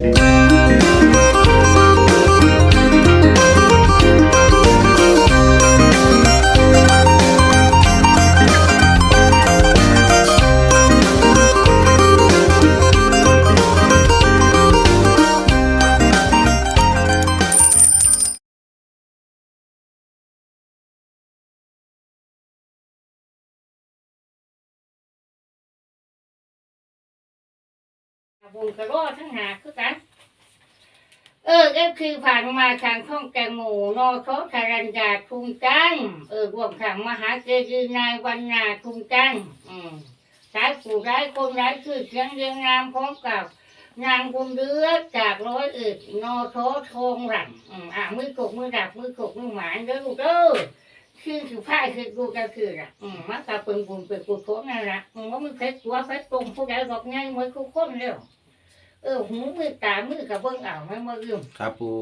บุญกระรอทั้งหาคือกัน เออก็คือผ่านมาทางช่องแกงหมูนอเขาทารัญญาทุงจันทร์เออรวมทางมหาเจดีนายวันนาทุงจันทร์อืมสายผู้ร้ายคนร้ายคือเสียงเรียงนามพร้อมกับนางบุญเลือจากร้อยเอ็ดนอโททงหลังอืมอะมือกบมือดับมือกบมือหมายเด้อลูกเด้อคือคือผ้าคือกูก็คืออะอืมมันก็เป็นบุญเป็นกุศลนั่นแหละอืมว่ามันเพชรตัวเพชรตรงผู้ใดบอกไงเหมือนคู่คนเร็ว เออหูมือตามือกับเบิ้งเอาไม่มาลืมครับปู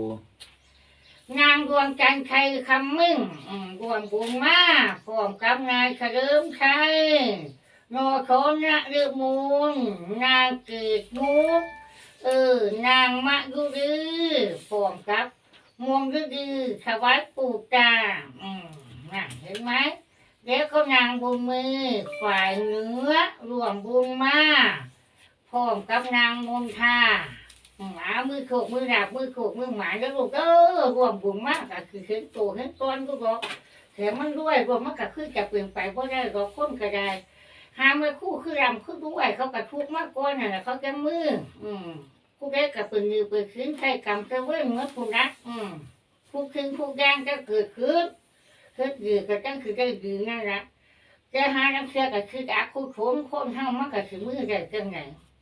นางรวมกันชัยคำมึงอืมรวมบุญมาพร้อมกับนายเฉลิมชัยโนโทนะฤมูลนางเกิดมุกเออนางมะยุรีพร้อมกับมวงยุรีถวายปู่ตาอืมน่ะเห็นไหมแล้วก็นางบุญมือฝ่ายเหนือรวมบุญมา ร้อมกับนางมนทาหมามือโขกมือดาบมือโขกมือหมาแล้วลูกเออรวมบุญมากก็คือเห็นโตเห็นตอนก็บอกเห็นมันด้วยรวมมันก็คือจะเปลี่ยนไปเพราะได้ก็ค้นก็ได้หาไม่คู่คือรำคือด้วยเขากระทุกมากกว่าน่ะเขาจะมือ อืมผู้ได้กับปืนยือปืนขึ้นใช้กรรมจะเว้นเมื่อผู้รัก อืมผู้ขึ้นผู้ย่างจะเกิดขึ้นเกิดยือก็จังคือได้ยือนั่นแหละจะหาน้ำเชื่อก็คืออาคุโขมคนเท่ามันก็ถือมือได้จังไง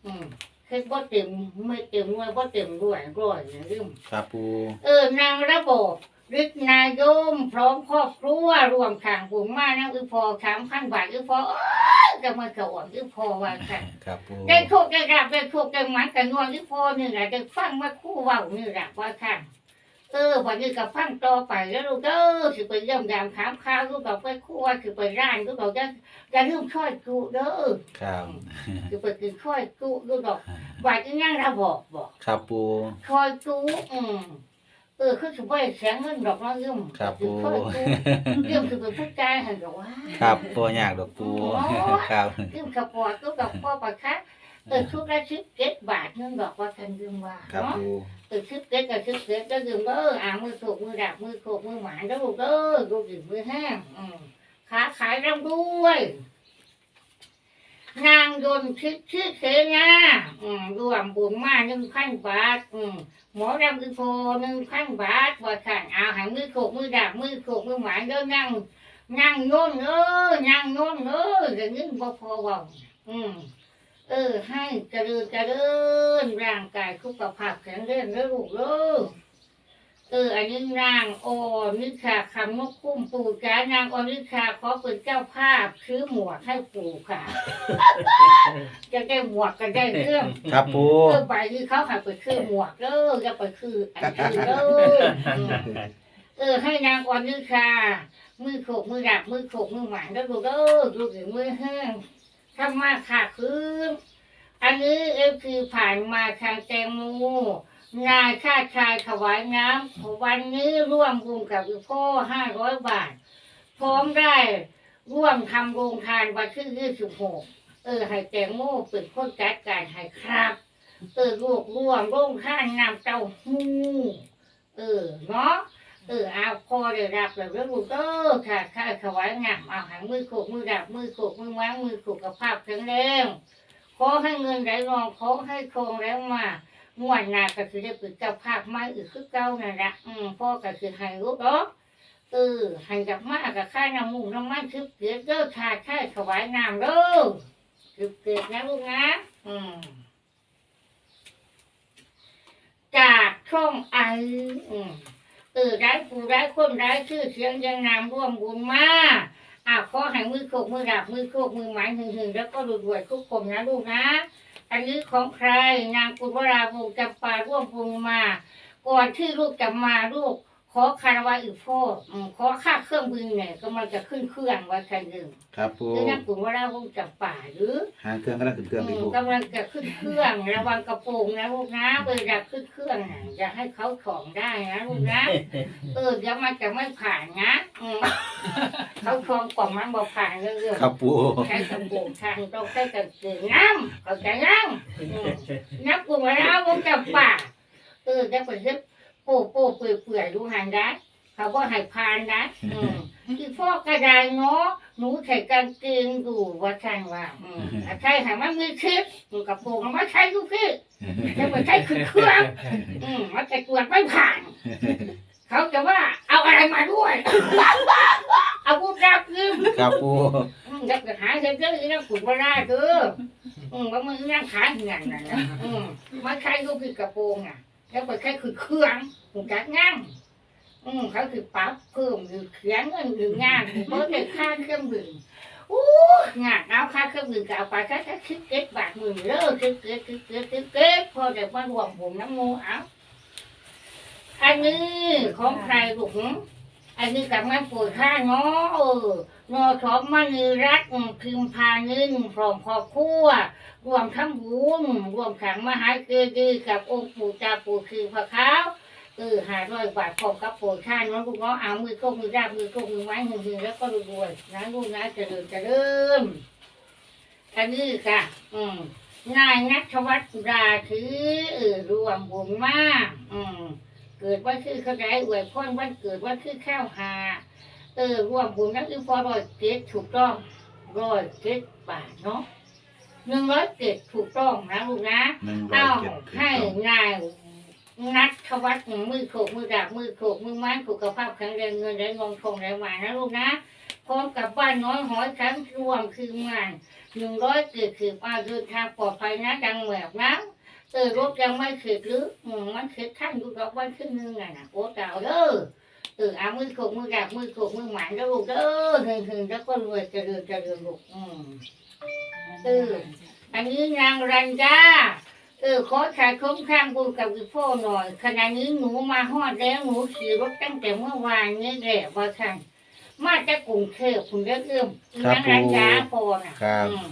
อืมคือบ่เต็มไม่เต็มด้วยบ่เต็มด้วยร้อยอย่างลืมครับปูเออนางระบบฤทธิ์นายมพร้อมครอบครัวรวมทางบุญมานะอือพอสามพันบาทอือพอเอ้ยจะมาสอนอือพอว่าค่ะครับปูได้โชคได้รับได้โชคได้หมันกันนวลอือพอนี่แหละได้ฟังว่าคู่เว้านี่แหละว่าค่ะ เออวันนี้ก็ฟังต่อไปแล้วลูกเด้อสิไปเยี่ยมยามถามข่าวลูกบอกไปครัวสิไปร้านลูกบอกจะจะลืมช่อยกูเด้อครับคือไปกินช่อยกูลูกบอกว่าจะนั่งระบอกบอกครับปูคอยจูอืมเออคือถือว่าเสียเงินดอกน้อยยืมครับคือปูคอยจูยืมคือเป็นผู้ใจหันดอกว่าครับปูอยากดอกปูครับยืมกระปอดก็ดอกพ่อปะคะเออชุดละชิบเจ็ดบาทนึงดอกว่ากันยืมว่าครับเนาะปู เออชิบเจ็ดกับชิบเจ็ดก็ยืมเด้ออ่ามือโขกมือดับมือโขกมือหมายแล้วลูกเด้อลูกยืมมือแห้งอืมขาขายร่ำด้วยนางยนต์ชื่อชื่อเสนาอืมรวมบุญมาหนึ่งพันบาทอืมหมอรำอีโฟหนึ่งพันบาทว่าขันเอาใหางมือโขกมือดาบมือโขกมือหมายเด้อนั่งนั่งโน่นเออนั่งโน่นเอออย่างนี้บ่พอเว่าอืมเออ ให้เจริญเจริญร่างกายสุขภาพแข็งแรงแล้วลูกเด้อเอออันนี้นางออนิชาคำนกคุ้มปู่จ้านางออนิชาขอเป็นเจ้าภาพซื้อหมวกให้ปู่ค่ะ จะได้หมวกกันได้เรื่องครับปูเออไปคือเขาหักไปคือหมวกเด้อจะไปคืออันคือเด้ออืมเออ ให้นางอ่อนนึกค่ะมือโขกมือดับมือโขกมือหวานเด้อลูกเด้อลูกถึงมือแห้ง ทำมาขาดคืนอันนี้เอฟคือผ่านมาทางแตงโมนายชาติชายถวายน้ำวันนี้ร่วมบุญกับอีพ่อห้าร้อยบาท พร้อมได้ร่วมทำโรงทานวันที่ยี่สิบหกเออให้แตงโมเป็นคนจัดการให้ครับ เออรวบรวมร่วมข้างน้ำเต้าหู้เออเนาะ เออเอาพอได้รับแล้วเรื่องลูกเออค่ะข้าถวายงามเอาหางมือโขกมือดับมือโขกมือม้างมือโขกกับภาพแข็งแรงขอให้เงินไหลรองขอให้โครงแล้วมางวดหนาก็คือได้ป็นเจ้าภาพมาอีกคือเก่านั่นละอืมพ่อก็คือให้ลูกเนาะเออให้กับมากกับข้าน้ำมูกน้ำมันทึบเกลือเด้อขาดข้าถวายน้ำเด้อทึบเกลือนะลูกนะอืมจากช่องไออืม เออร้ายผู้ร้ายคนร้ายชื่อเสียงยังนามร่วมบุญมาอะขอให้มือโคกมือดับมือโคกมือหมายหึงหึงแล้วก็รวยๆทุกคนนะลูกนะ อันนี้ของใครนางกุลวราวงศ์จำปาร่วมบุญมา ก่อนที่ลูกจะมาลูก ขขอคารวะอีกพ่ออืมขอค่าเครื่องบินเนี่ยก็มันจะขึ้นเครื่องว่าใครยืมครับปูคือนั่งกลุ่มว่าเราคงจะป่าหรือ หางเครื่องก็ได้ขึ้นเครื่องอืพี่มปูกำลังจะขึ้นเครื่องระวังกระโปรงนะลูกนะเวลาขึ้นเครื่องน่ะอย่าให้เขาของได้นะลูกนะเออเดี๋ยวมันจะไม่ผ่านนะอืมเขาคลองกล่องมันบอกผ่านเรื่อยครับปูๆใช้กระโปรงทางต้องใช้กระเกงน้ำเข้าใจยังอืมนักกลุ่มว่าเราคงจะป่าเออจะไปเฮ็ด โป้โป้เปื่อยเปื่อยๆดูหันได้เขาว่าให้ผ่านนะอืมที่พ่อกระไดเนาะหนูใส่กางเกงอยู่ว่าใช่ว่าอืมใช่ค่ะมันมีคลิปอยู่กับโปรงมันไม่ใช่ทุกที่จะไปใช้คือเครื่องอืมมันจะตรวจไม่ผ่าน เขาจะว่าเอาอะไรมาด้วย เอาพูดรับยืมครับปูอืมจะไปหาเงินเยอะอีนั่งขุดมาได้เด้ออืมว่ามึงนั่งขาเหี่ยนนั่นนะอืมมันใช้ลูกพี่กระโปรงอะ แล้วไปใช้คือเครื่องหูจักงั้งอืมเขาคือปั๊บเพิ่มหรือเขียนเงินหรืองานหรือเพิ่มเลยค่าเครื่องดื่มอู้งานเอาค่าเครื่องดื่มก็เอาไปแค่แค่คิดเก็ตบาทหมื่นเลิกคิดเก็ตคิดเก็ตคิดเก็ตพอจะมารวมผมน้ำมูเอาอันนี้ของใครลูกหึอันนี้กับแม่ปุ๋ยข้าเนาะ เออนอชอบมณีรัตน์พิมพานินพร้อมครอบครัวรวมทั้งบุญรวมขังมหาเกดีกับองค์ปู่ตาปู่คือพระขาวเออหาร้อยบาทพร้อมกับโปรดค่าน้องลูกน้องเอามือโคกมือราบมือโคกมือไม้หึงหึงแล้วก็รวยนะลูกนะเจะเดินจะเริ่มอันนี้ค่ะ อืมนายนัทวัฒน์ราถือเออรวมบุญมาก อืมเกิดวันคือเขาได้อวยพรวันเกิดวันคือข้าวหา เออรวมบุญนั่นคือพอร้อยเจ็ดถูกต้องร้อยเจ็ดบาทเนาะหนึ่งร้อยเจ็ดถูกต้องนะลูกนะหนึ่งร้อเอาเจ็ดให้นายนัดทวัดมือโขกมือดาบมือโขกมือไม้สุขภาพแข็งแรงเงินได้งงทองได้มานนะลูกนะพร้อมกับบ้านน้อยหอยครั้งรวมคืองานหนึ่งร้อยเกิดคือมาเดินทางปลอดภัยนะดังแหวกนะเออรถยังไม่เข็ดหรืออืมมันเข็ดท่านดูดอกวันขึ้นหนึ่งไงนะโอ้เจ้าเด้อ เออเอามือโขกมือดาบมือโขกมือหมันแล้วลูกเด้อหึงหึงแล้วก็รวยเจริญเจริญลูกอืมเอออันนี้นางรัญญาเออขอขายคุ้มข้างบุญกับอีพ่อหน่อยขณะนี้หนูมาฮอดแล้วหนูขี่รถตั้งแต่เมื่อวานนี้แหละว่าท่านมาจากกรุงเทพคุณเลือกเอื้อมนางรัญญาพอน่ะครับอืม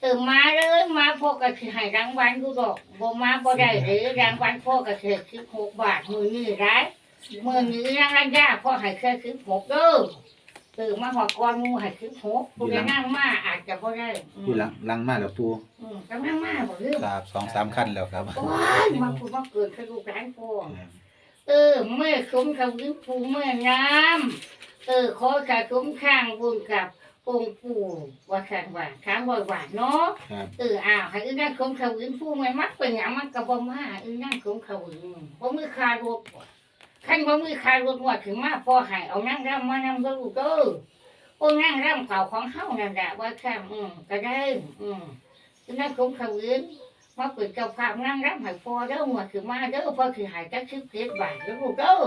เออมาเลยมาพ่อก็สิให้รางวัลดูดอกบ่มาบ่ได้หรือรางวัลพ่อก็เสียสิบหกบาทมือนี้ไร มือนี้นางรัญญาพ่อให้แค่สิบหกเด้อเออมาหอดก้อนหมูให้สิบหกผู้ใดนั่งมาอาจจะบ่ได้อืมปูหลังหลังมาแล้วปูอืมกำลังมาบ่เรื่องครับสองสามขั้นแล้วครับโอ้ยมาพูดมาเกิดกระดูกร้านพ่อ เออเมื่อสมทวินภูเมื่อน้ำเออขอสะสมข้างบุญกับองค์ปู่วัดสันหวานค้างบ่อยหวานเนาะครับเอออ้าวให้อีนั่งสมทวินภูไม่มักเป็นหยังมันก็บ่มาอีนั่งสมทวินบ่มือคารถ ขันบ่มือคารถว่าถึงมาพอให้เอานั่งร่ำมานำก็ลูกเด้อโอ้นั่งร่ำเก่าของเฮานั่นแหละว่าแค่อืมก็ได้ อืมอีนั่งสมทวินมาเปิดเจ้าภาพนั่งรับใหายพอเด้อหมดคือมาเด้อพอคือหายจักชิบเจ็ดบาทแล้วลูกเด้อ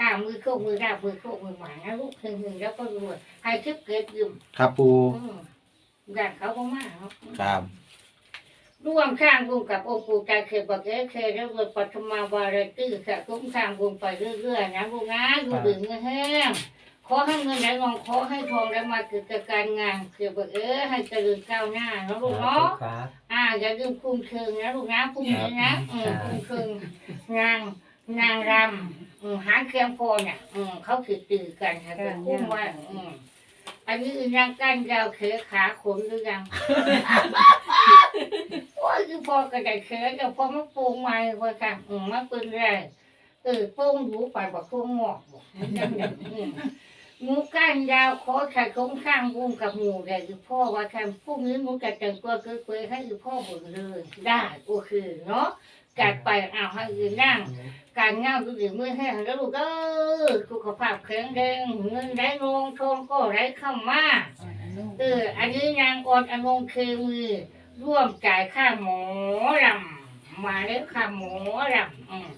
ตามมือโคกมือราบมือโคกมือหมานะลูกหึงหึงแล้วก็รวยหายชิบเจ็ดยืมครับปูอืมอยากเขาก็มาเนาะครับ ร่วมข้างบุญกับองค์ปู่ใจเคยบอกเอ้เคยแล้วรวยปัทมาวาระตื้อสะสมข้างบุญไปเรื่อยๆนะลูกนะดูดื่มเงินแห้งขอให้เงินไหลนองขอให้ทองได้มาเกิดจากการงานเคยบอกเอ้ให้เจริญก้าวหน้าเนาะลูกเนาะครับอ่าอย่าลืมคุมเชิงนะลูกนะคุมนี้นะอืมคุมเชิงนางนางรำอืมหางเครื่องโพเนี่ยอืมเขาถือตื่นกันค่ะจะคุ้มไว่าอืม อันนี้นางกันยาวเขยขาขนหรือยังโอ้ยคือพอกระไดเขยแต่พอมันปูงมาว่าค่ะอืมมันเป็นไรเออโป้งหูไปบอกพวกงอกบอกมันจังอย่างอืมหมูก้านยาวขอขัดคงข้างบุ้งกับหมูแต่คือพ่อว่าค่ะพรุ่งนี้หมูจะแต่งตัวเคยๆให้คือพ่อหมดเลยได้โอเคเนาะจัดไปเอาให้อื่นนั่งการงานก็อยู่มือแห้งแล้วลูกเอ อสุขภาพแข็งแรงเงินได้ลงทองก็ได้เข้ามาเออ อันนี้นางออนอนงเคมือ ร่วมจ่ายค่าหมอรำมาแล้วค่าหมอรำอืม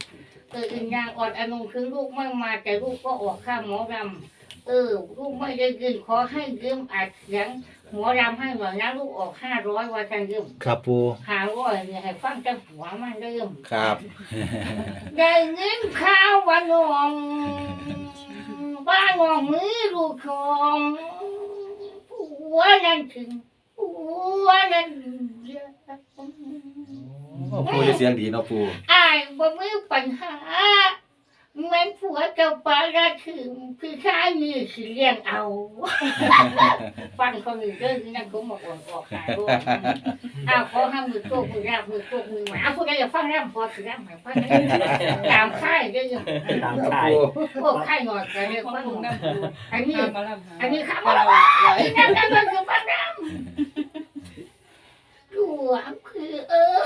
เอออีนางออนอนงคือลูกไม่มาแต่ลูกก็ออกค่าหมอรำเออ ลูกไม่ได้ยืมขอให้ยืมอัดเสียง หัวรำให้หน่อยนะลูกออกห้าร้อยว่าจะยืมครับปูหาร้อยเนี่ยให้ฟังแต่หัวมันเริ่มครับ ได้เงินข้าววันนองบ้านนองมือลูกของหัวนั่นถึงหัวนั่นเยอะโอ้ปูจะเสียงดีเนาะปู อายบ่มีปัญหา เหมือนผัวเจ้าปลาระถึงคือข้ามีสิเลี้ยงเอา ฟังคนอื่นเรื่องนี้นั่นก็มาอ่อนออกหาด้วยอ้าวขอห้ามมือโตกมือราบมือโตกมือหมาพูดได้อย่าฟังร่ำพอสิร่ำหมาฟังตามค่ายได้ยังตามครับขายปูโอ้ค่ายหน่อยกันเลยฟังอันนี้มาลำหาอันนี้ข้ามานั่นนั่นนั่นคือฟังร่ำดูอะคือเออ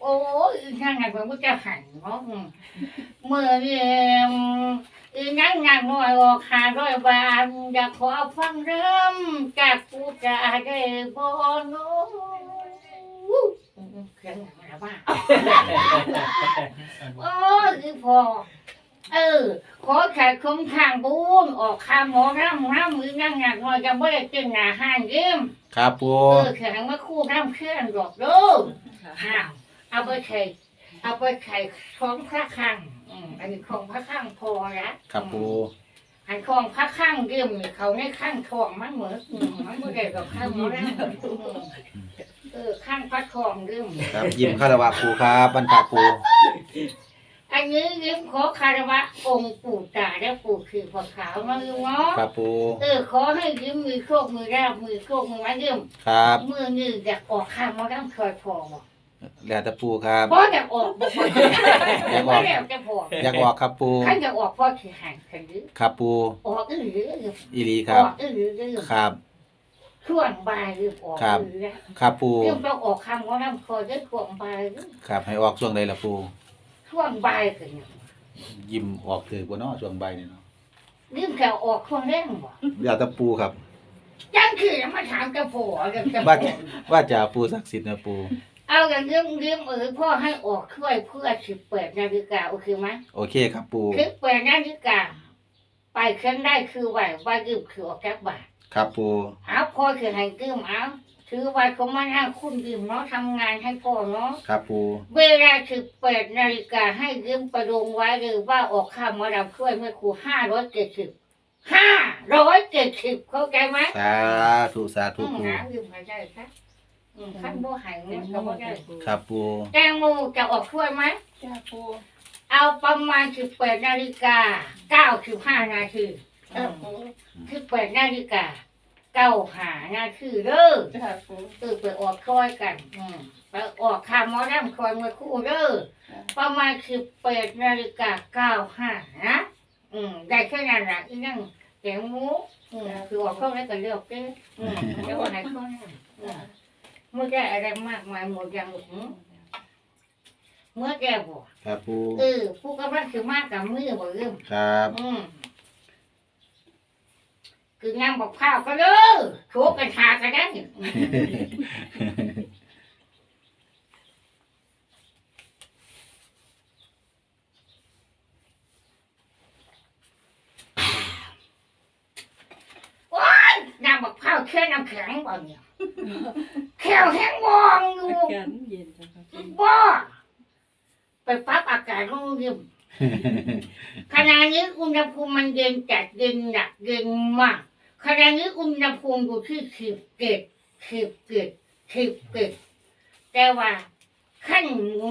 โอ้ย นั่งไงผมก็จะหันเนาะอืมเมื่อเรียนอีนั่งงานน้อยออกหาร้อยบาทอยากขอฟังเริ่มจากผู้จะได้บ่เน้องเขียนหนังอะไรบ้างโอ้ยคือพอเออ ขอแขกคมทางบุญออกคำหมอร่ำร่ำมือนั่งงานน้อยจะไม่ได้เจอหน้าห้างยิ้มครับปูเออแข็งมาคู่ร่ำเคลื่อนดอกเดูอ้าวเอาไปไข่ เอาไปไข่ของพระข้างอืมอันนี้ของพระข้างพอละครับปูอันของพระข้างเดิมนี่เขาในข้างทองมันเหมือนอืมมันไม่ได้กับข้างมันแล้วเออข้างพระทองเดิม ครับยิ้มคารวะปูครับบรรพาปูอันนี้ยิ้มขอคารวะองค์ปู่ตาและปู่คือพอขาวมาอยู่เนาะครับปูเออขอให้ยิ้มมือโชคมือราบมือโชคมือไม้เดิมครับมือนี่อยากออกข้างมาดั้งคอยพอบ่ แล้วแต่ปูครับเพราะอยากออกบอกว่าอยากออกจะพออยากออกครับปูขันจะออกพ่อคือหันกันดื้อครับปูออกอื้อหรืออีหลีคอรับอกอื้อหรือเรื่องครับ ช่วงบ่ายหรือออกครับ อื้อหรือครับปูเรื่องต้องออกคำว่าน้ำคอยได้ช่วงบ่ายหรือครับให้ออกช่วงใดล่ะปูช่วงบ่ายกันเนี่ยยิ้มออกถือบ่เนาะช่วงใบายนี่เนาะเรื่องแค่ออกช่วงแรกบ่แล้วแต่ปูครับ จังคือมาถามกระโผเรื่องกระโผว่าว่าจะปูศักดิ์สิทธิ์นะปู เอาอย่างเรื่องเรื่องเออพ่อให้ออกช่วยเพื่อสิบแปดนาฬิกาโอเคไหมโอเคครับปูสิบแปดนาฬิกาไปเครื่องได้คือไหวว่ายืมคือออกจากบ้านครับปูเอาพ่อคือให้ยืมเอาถือไว้เขามานั่งคุณยืมเนาะทำงานให้พ่อเนาะครับปูเวลาสิบแปดนาฬิกาให้ยืมประดงไว้หรือว่าออกค่าหมาดำช่วยเมื่อครูห้าร้อยเจ็ดสิบห้าร้อยเจ็ดสิบเข้าใจไหมสาธุสาธุอืมปูนะยืมหายใจครับ อืมขั้นโบหายเงินก็บ่ได้ครับปูแตงโมจะออกช่วยไหม จ้าปูเอาประมาณสิบแปดนาฬิกาเก้าสิบห้านาทีเออสิบแปดนาฬิกาเก้าหานาทีเด้อ จ้าปูเออไปออกคอยกัน อืมไปออกคาหมอดำคอยเมื่อครู่เด้อประมาณสิบแปดนาฬิกาเก้าห้านะ อืม ได้แค่นั้นแหละอีนั่งแกงหมูอืมคือออกเข้าแล้วก็เลือกเด้ออืมแล้ววันไหนก็นั่นอืมเมื่อได้อะไรมากมายหมดยังหรือเมื่อแกบอกครับปูเออผู้กำลังคือมากกับมือบ่เริ่มครับอืมคืองานบอกข้าวก็เด้อโชกกันหากันได้อืมว้ายน้ำบักข้าวแค่น้ำแข็งบ่เนี่ย แค่แห้งวองอยู่กันเย็นจังครับบ่ไปปรับอากาศลงเยิ่มขณะนี้อุณหภูมิมันเย็นจัดเย็นหนักเย็นมากขณะนี้อุณหภูมิอยู่ที่สิบเกตสิบเกตสิบเกตแต่ว่าขั้นหมุ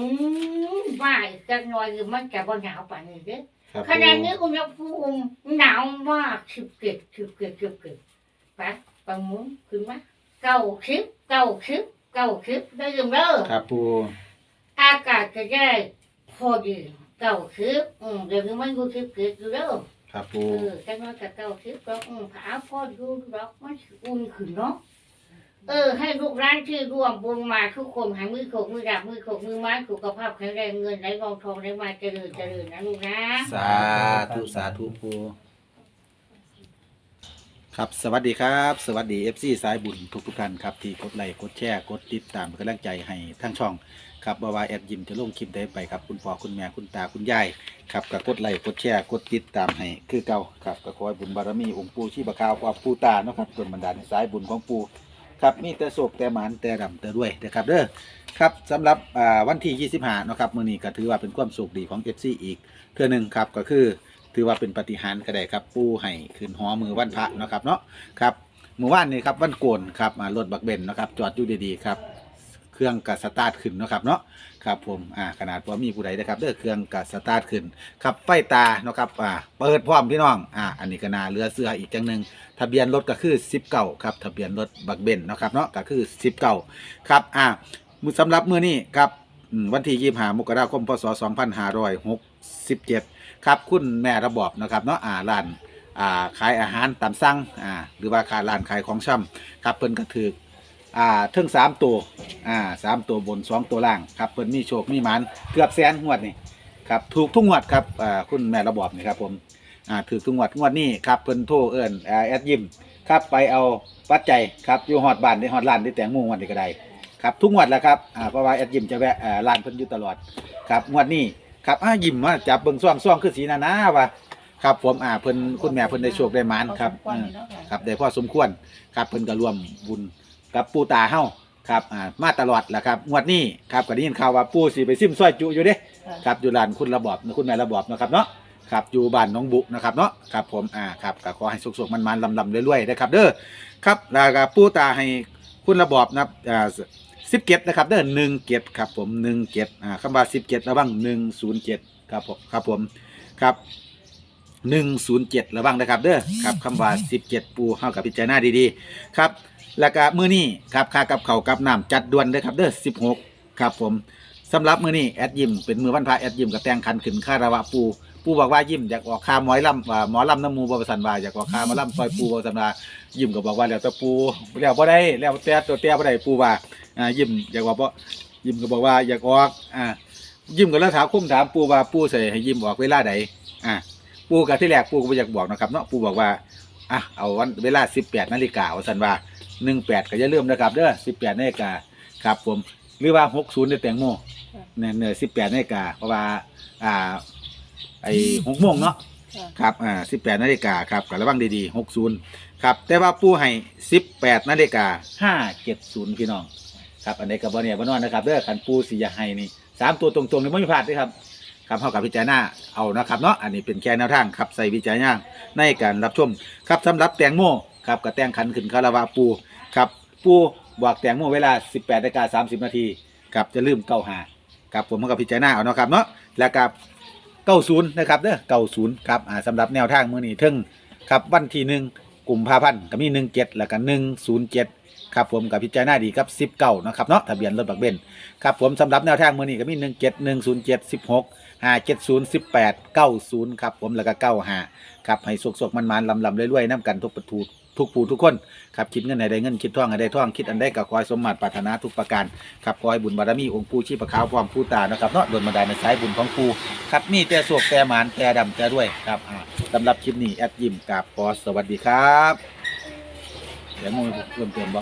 นว่าอีกสักหน่อยอยู่มันจะบ่หนาวป่านนี้เด้ครับขณะนี้อุณหภูมิหนาวมากสิบเกตสิบเกตสิบเกตไปปังมุ้งขึ้นมา เก้าสิบเก้าสิบเก้าสิบได้ยินเด้อครับปูอากาศจะได้พอดีเก้าสิบอืมเดี๋ยวนี้มันอยู่สิบเกตอยู่เด้อครับเอปูอแต่ว่าจะเก้าสิบก็อืมผาพอดูดอกมันสิอุ่นขึ้นเนาะเออให้ลูกร้านที่ร่วมบุญมาทุกคนหายมือโขกมือดับมือโขกมือไม้สุขภาพแข็งแรงเงินไหลกองทองไหลมาเจริญเจริญนะลูกนะ สาธุสาธุปู ครับสวัสดีครับ สวัสดี FC สายบุญทุกทุกท่านครับที่กดไลค์กดแชร์กดติดตามเป็นกำลังใจให้ทั้งช่องครับบ่ว่าแอดยิมจะลงคลิปได้ไปครับคุณพ่อคุณแม่คุณตาคุณยายครับก็กดไลค์กดแชร์กดติดตามให้คือเก่าครับก็ขอให้บุญบารมีองค์ปู่ชีพขาวความปู่ตาเนาะครับจนบรรดาลในสายบุญของปู่ครับมีแต่โศกแต่หมานแต่ดำแต่ด้วยนะครับเด้อครับสำหรับอ่าวันที่25เนาะครับมื้อนี้ก็ถือว่าเป็นความสุขดีของ FC อีกเทื่อหนึงครับก็คือ ถือว่าเป็นปฏิหารก็ได้ครับปูให้ขึ้นหอมือวันพระเนาะครับเนาะครับเมื่อวานนี้ครับวันโกนครับมารถบักเบนเนาะครับจอดอยู่ดีๆครับเครื่องกัสตาร์ทขึ้นเนาะครับเนาะครับผมอ่าขนาดว่ามีผู้ใดนะครับเด้อเครื่องกัสตาร์ทขึ้นครับไฟตาเนาะครับอ่าเปิดพร้อมพี่น้องอ่าอันนี้ก็นาเรือเสื้ออีกจังหนึ่งทะเบียนรถก็คือ10เก่าครับทะเบียนรถบักเบนเนาะครับเนาะก็คือ10เก่าครับอ่ามือสำหรับมื้อนี้ครับวันที่25มกราคมพศ2567 ครับคุณแม่ระบอบนะครับเนาะอ่าร้านอ่าขายอาหารตามสั่งอ่าหรือว่าขายร้านขายของช่ำครับเพิ่นก็ถืออ่าเทิงสามตัวอ่าสามตัวบนสองตัวล่างครับเพิ่นมีโชคมีหมันเกือบแสนงวดนี่ครับถูกทุกงวดครับอ่าคุณแม่ระบอบนี่ครับผมอ่าถือทุกงวดงวดนี้ครับเพิ่นโทรเอิ้อ่าแอดยิมครับไปเอาปัจจัยครับอยู่ฮอดบ้านได้ฮอดร้านได้แต่งโมงวันนี้ก็ได้ครับทุกงวดแล้วครับอ่าเพราะว่าแอดยิมจะแวะอ่าร้านเพิ่นอยู่ตลอดครับงวดนี้ ครับอ่ายิ้มว่าจับเบิ่งซ่องซ่องคือสีนานาว่ะครับผมอ่าเพิ่นคุณแม่เพิ่นได้โชคได้หมานครับเออครับได้พ่อสมควรครับเพิ่นก็ร่วมบุญกับปู่ตาเฮาครับอ่ามาตลอดแหละครับงวดนี้ครับก็ได้ยินข่าวว่าปู่สิไปซิมซอยจุอยู่เด้ครับอยู่ร้านคุณระบอบคุณแม่ระบอบนะครับเนาะครับอยู่บ้านน้องบุนะครับเนาะครับผมอ่าครับก็ขอให้สุขๆมันๆลำๆรวยๆนะครับเด้อครับแล้วก็ปู่ตาให้คุณระบอบนะครับอ่า สิบเก็ดนะครับเด้อหนึ่งเก็ดครับผมหนึ่งเก็ดอ่าคำว่าสิบเก็ดระวังหนึ่งศูนย์เจ็ดครับผมครับผมครับหนึ่งศูนย์เจ็ดระวังนะครับเด้อครับคำว่าสิบเจ็ดปูเข้ากับพิจารณาดีๆครับแล้วก็มือนี้ครับค่ากับเขาวกับน้ำจัดด่วนเลยครับเด้อสิบหกครับผมสำหรับมือนี้แอดยิมเป็นมือวันพระแอดยิมกับแต่งคันขึ้นค่าราวะปู ปูบอกว่ายิ้มอยากออกคาหมอยลำว่าหมอลำน้ำมูบประสันว่าอยากออกคาหมาลำซอยปูบประสันว่ายิ้มก็บอกว่าแล้วแต่ปูแล้วบ่ได้แล้วแต่ตัวแต่บ่ได้ปูว่าอ่ายิ้มอยากบอกว่ายิ้มก็บอกว่าอยากออกอ่ายิ้มก็แล้วถามคุ้มถามปูว่าปูใส่ให้ยิ้มออกเวลาใดอ่าปูกับที่แรกปูก็บ่อยากบอกนะครับเนาะปูบอกว่าอะเอาวันเวลาสิบแปดนาฬิกาสันว่าหนึ่งแปดก็อย่าลืมนะครับเด้อสิบแปดนาฬิกาครับผมหรือว่าหกศูนย์ในแตงโมเนี่ยเนี่ยสิบแปดนาฬิกาเพราะว่าอ่า ไอ้หกโมงเนาะค่ะครับอ่าสิบแปดนาฬิกาครับกับระวังดีๆหกศูนย์ครับแต่ว่าปูให้สิบแปดนาฬิกาห้าเจ็ดศูนย์พี่น้องครับอันนี้กับบอเนี่ยบอนอนนะครับเด้อขันปูสียาไฮนี่สามตัวตรงๆนี่ไม่มีพลาดด้วยครับครับเข้ากับพิจารณาเอานะครับเนาะอันนี้เป็นแค่แนวทางครับใส่วิจารณาในการรับชมครับสำหรับแตงโมครับกับแตงขันขึ้นคาราวาปูครับปูบอกแตงโมเวลา 18นาฬิกา30 นาทีครับจะลืมเก้าหาครับผมเข้ากับพิจารณาเอาเนาะครับเนาะแล้วกับ เก้าศูนย์นะครับเด้อเก้าศูนย์ครับอ่าสำหรับแนวทางมื้อนี้ถึงครับวันที่หนึ่งกลุ่มภาพันธ์ก็มีหนึ่งเจ็ดแล้วก็หนึ่งศูนย์เจ็ดครับผมกับพิจารณาดีครับสิบเก้านะครับเนาะทะเบียนรถบักเบนครับผมสำหรับแนวทางมือนี้ก็มีหนึ่งเจ็ดหนึ่งศูนย์เจ็ดสิบหกห้าเจ็ดศูนย์สิบแปดเก้าศูนย์ครับผมแล้วก็เก้าห้าครับให้สกสกมันมันลำลำรวยๆน้ำกันทุกประตู ทุกผู้ทุกคนครับคิดเงินใดได้เงินคิดท่องใดได้ท่องคิดอันใดก็ขอให้สมมาตรปรารถนาทุกประการครับขอให้บุญบารมีองค์ปู่ชีพขาวพร้อมผู้ตานะครับเนาะโดนบันไดในสายบุญของปู่ครับมีแต่สวกแต่หมานแต่ดำแต่ด้วยครับอ่าสำหรับคลิปนี้แอดยิมกับขอสวัสดีครับเดี๋ยวมึงเพิ่มเติมบ่